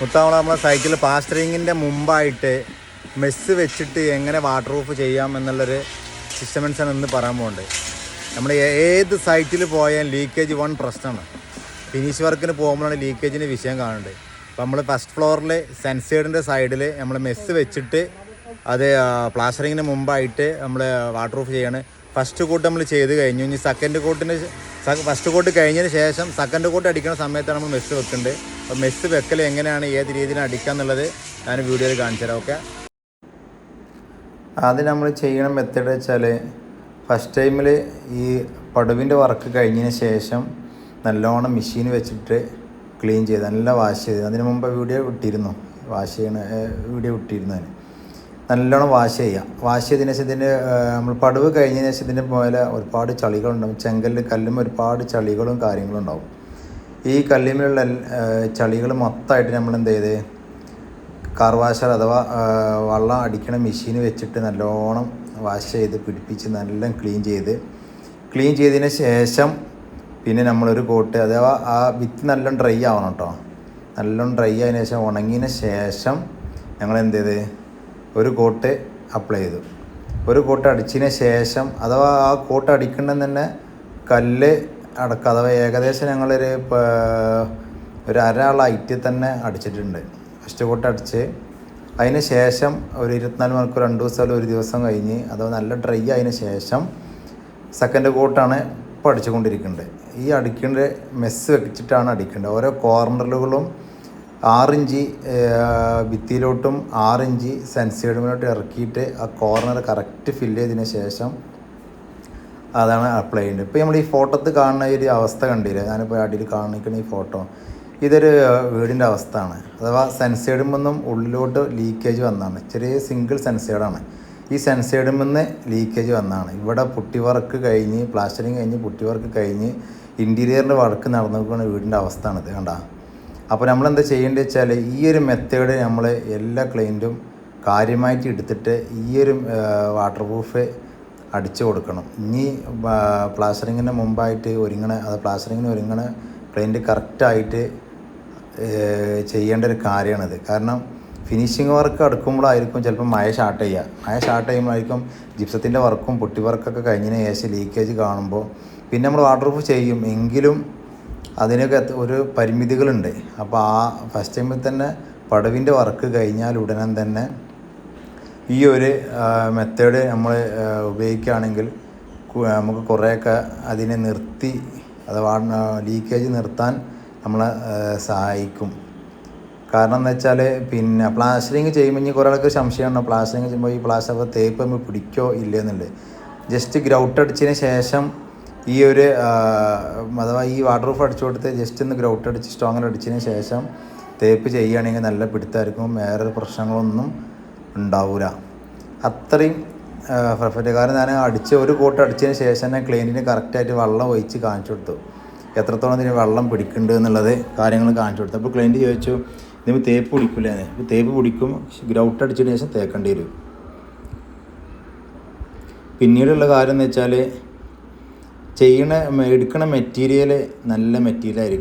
മുത്താവള നമ്മളെ സൈക്കിൾ പാസ്റ്ററിങ്ങിന്റെ മുമ്പായിട്ട് മെസ്സ് വെച്ചിട്ട് എങ്ങനെ വാട്ടർ പ്രൂഫ് ചെയ്യാം എന്നുള്ളൊരു സിസ്റ്റമൻസാണ് ഇന്ന് പറയാൻ പോകുന്നുണ്ട് നമ്മൾ ഏത് സൈറ്റിൽ പോയാൽ ലീക്കേജ് വൺ പ്രശ്നമാണ്. ഫിനിഷ് വർക്കിന് പോകുമ്പോഴാണ് ലീക്കേജിന്റെ വിഷയം കാണുന്നത്. അപ്പോൾ നമ്മൾ ഫസ്റ്റ് ഫ്ലോറിൽ സെൻസേഡിന്റെ സൈഡിൽ നമ്മൾ മെസ്സ് വെച്ചിട്ട് അത് പ്ലാസ്റ്ററിങ്ങിന് മുമ്പായിട്ട് നമ്മൾ വാട്ടർ പ്രൂഫ് ചെയ്യാണ്. ഫസ്റ്റ് കോട്ട് നമ്മൾ ചെയ്ത് കഴിഞ്ഞു. ഇനി സെക്കൻഡ് കോട്ടിന് ഫസ്റ്റ് കോട്ട് കഴിഞ്ഞതിന് ശേഷം സെക്കൻഡ് കോട്ട് അടിക്കുന്ന സമയത്താണ് നമ്മൾ മെസ്സ് വെക്കേണ്ടത്. അപ്പോൾ മെസ്സ് വെക്കൽ എങ്ങനെയാണ് ഏത് രീതിയിൽ അടിക്കുക എന്നുള്ളത് ഞാൻ വീഡിയോയിൽ കാണിച്ചു തരാം. ഓക്കെ ആദ്യം നമ്മൾ ചെയ്യണ മെത്തേഡ് വെച്ചാൽ ഫസ്റ്റ് ടൈമിൽ ഈ പടുവിന്റെ വർക്ക് കഴിഞ്ഞതിന് ശേഷം നല്ലോണം മെഷീൻ വെച്ചിട്ട് ക്ലീൻ ചെയ്ത് നല്ല വാഷ് ചെയ്ത്. അതിന് മുമ്പ് വീഡിയോ വിട്ടിരുന്നു വാഷ് ചെയ്യണ വീഡിയോ വിട്ടിരുന്നു അതിന് നല്ലോണം വാഷ് ചെയ്യുക വാഷ് ചെയ്തതിന് ശേഷം ഇതിന്റെ നമ്മൾ പടവ് കഴിഞ്ഞതിന് ശേഷം ഇതിന്റെ പോലെ ഒരുപാട് ചളികളുണ്ടാവും. ചെങ്കല്ല് കല്ലും ഒരുപാട് ചളികളും കാര്യങ്ങളും ഉണ്ടാവും. ഈ കല്ലിമിലുള്ള ചളികൾ മൊത്തമായിട്ട് നമ്മൾ എന്ത് ചെയ്ത് കാർ വാഷർ അഥവാ വള്ളം വെള്ളം അടിക്കണ മെഷീൻ വെച്ചിട്ട് നല്ലോണം വാഷ് ചെയ്ത് പിടിപ്പിച്ച് നല്ല ക്ലീൻ ചെയ്ത് ക്ലീൻ ചെയ്തതിന് ശേഷം പിന്നെ നമ്മളൊരു കോട്ട് അഥവാ ആ വിത്ത് നല്ലോണം ഡ്രൈ ആവണം കേട്ടോ നല്ലോണം ഡ്രൈ ആയതിനു ശേഷം ഉണങ്ങിയതിന് ശേഷം ഞങ്ങൾ എന്ത് ചെയ്ത് ഒരു കോട്ട് അപ്ലൈ ചെയ്തു. ഒരു കോട്ട് അടിച്ചതിന് ശേഷം അഥവാ ആ കോട്ട് അടിക്കണമെന്ന് തന്നെ കല്ല് അടക്കം അഥവാ ഏകദേശം ഞങ്ങളൊരു ഒരു അരാൾ ഐറ്റിൽ തന്നെ അടിച്ചിട്ടുണ്ട്. ഫസ്റ്റ് കോട്ട് അടിച്ച് അതിന് ശേഷം ഒരു ഇരുപത്തിനാല് മണിക്കൂർ രണ്ട് ദിവസം ഒരു ദിവസം കഴിഞ്ഞ് അഥവാ നല്ല ഡ്രൈ ആയതിന് ശേഷം സെക്കൻഡ് കോട്ടാണ് ഇപ്പോൾ അടിച്ചുകൊണ്ടിരിക്കുന്നത് ഈ അടിക്കേണ്ട മെസ്സ് വെച്ചിട്ടാണ് അടിക്കേണ്ടത്. ഓരോ കോർണറുകളും ആറിഞ്ച് ഭിത്തിയിലോട്ടും ആറിഞ്ച് സെൻസൈഡിലോട്ടും ഇറക്കിയിട്ട് ആ കോർണർ കറക്റ്റ് ഫില്ല് ചെയ്തതിന് ശേഷം അതാണ് അപ്ലൈ ചെയ്യേണ്ടത്. ഇപ്പോൾ നമ്മൾ ഈ ഫോട്ടോത്ത് കാണുന്ന ഒരു അവസ്ഥ കണ്ടില്ലേ? ഞാനിപ്പോൾ അടിയിൽ കാണിക്കുന്ന ഈ ഫോട്ടോ. ഇതൊരു വീടിന്റെ അവസ്ഥയാണ്. അഥവാ സെൻസൈഡിൽ നിന്നും ഉള്ളിലോട്ട് ലീക്കേജ് വന്നതാണ്. ചെറിയ സിംഗിൾ സെൻസൈഡാണ് ഈ സെൻസൈഡിൽ നിന്ന് ലീക്കേജ് വന്നതാണ്. ഇവിടെ പുട്ടി വർക്ക് കഴിഞ്ഞ് പ്ലാസ്റ്ററിങ് കഴിഞ്ഞ് പുട്ടി വർക്ക് കഴിഞ്ഞ് ഇന്റീരിയറിന്റെ വർക്ക് നടന്നു വീടിന്റെ അവസ്ഥയാണിത് കണ്ട. അപ്പോൾ നമ്മൾ എന്താ ചെയ്യേണ്ടത് വെച്ചാൽ ഈ ഒരു മെത്തേഡ് നമ്മൾ എല്ലാ ക്ലൈന്റും കാര്യമായിട്ട് എടുത്തിട്ട് ഈ ഒരു വാട്ടർ പ്രൂഫ് അടിച്ചു കൊടുക്കണം. ഇനി പ്ലാസ്റ്ററിങ്ങിന് മുമ്പായിട്ട് ഒരുങ്ങണ അത് പ്ലാസ്റ്ററിങ്ങിന് ഒരുങ്ങണ ക്ലൈന്റ് കറക്റ്റായിട്ട് ചെയ്യേണ്ട ഒരു കാര്യമാണിത്. കാരണം ഫിനിഷിങ് വർക്ക് അടുക്കുമ്പോഴായിരിക്കും ചിലപ്പോൾ മഴ സ്റ്റാർട്ട് ചെയ്യുക. മഴ സ്റ്റാർട്ട് ചെയ്യുമ്പോഴായിരിക്കും ജിപ്സത്തിന്റെ വർക്കും പൊട്ടി വർക്കൊക്കെ കഴിഞ്ഞതിന് ശേഷം ലീക്കേജ് കാണുമ്പോൾ പിന്നെ നമ്മൾ വാട്ടർ പ്രൂഫ് ചെയ്യും. എങ്കിലും അതിനൊക്കെ ഒരു പരിമിതികളുണ്ട്. അപ്പോൾ ആ ഫസ്റ്റ് ടൈമിൽ തന്നെ പടവിന്റെ വർക്ക് കഴിഞ്ഞാൽ ഉടനെ തന്നെ ഈ ഒരു മെത്തേഡ് നമ്മൾ ഉപയോഗിക്കുകയാണെങ്കിൽ നമുക്ക് കുറേയൊക്കെ അതിനെ നിർത്തി അഥവാ ലീക്കേജ് നിർത്താൻ നമ്മളെ സഹായിക്കും. കാരണം എന്താ വെച്ചാൽ പിന്നെ പ്ലാസ്റ്ററിങ് ചെയ്യുമ്പോൾ ഇനി കുറേ ആൾക്ക് സംശയമാണ്. പ്ലാസ്റ്ററിങ് ചെയ്യുമ്പോൾ ഈ പ്ലാസ്റ്റർ തേപ്പ് നമ്മൾ പിടിക്കോ ഇല്ലയെന്നുള്ളത് ജസ്റ്റ് ഗ്രൗട്ട് അടിച്ചതിന് ശേഷം ഈ ഒരു അഥവാ ഈ വാട്ടർ പ്രൂഫ് അടിച്ചു കൊടുത്ത് ജസ്റ്റ് ഒന്ന് ഗ്രൗട്ട് അടിച്ച് സ്ട്രോങ്ങർ അടിച്ചതിന് ശേഷം തേപ്പ് ചെയ്യുകയാണെങ്കിൽ നല്ല പിടുത്തമായിരിക്കും വേറെ പ്രശ്നങ്ങളൊന്നും ഉണ്ടാവില്ല അത്രയും പെർഫെക്റ്റ് കാരണം ഞാൻ അടിച്ച് ഒരു കോട്ട് അടിച്ചതിന് ശേഷം തന്നെ ക്ലീനിന് കറക്റ്റായിട്ട് വെള്ളം ഒഴിച്ച് കാണിച്ചു കൊടുത്തു. എത്രത്തോളം ഇതിന് വെള്ളം പിടിക്കുന്നുണ്ട് എന്നുള്ളത് കാര്യങ്ങൾ കാണിച്ചു കൊടുത്തു. അപ്പോൾ ക്ലൈന്റ് ചോദിച്ചു ഇതിന് തേപ്പ് പിടിക്കില്ല അപ്പോൾ തേപ്പ് പിടിക്കും ഗ്രൗട്ട് അടിച്ചതിന് ശേഷം തേക്കേണ്ടി വരും. പിന്നീടുള്ള കാര്യം എന്ന് വെച്ചാൽ ചെയ്യണ എടുക്കണ മെറ്റീരിയൽ നല്ല മെറ്റീരിയൽ ആയിരിക്കണം.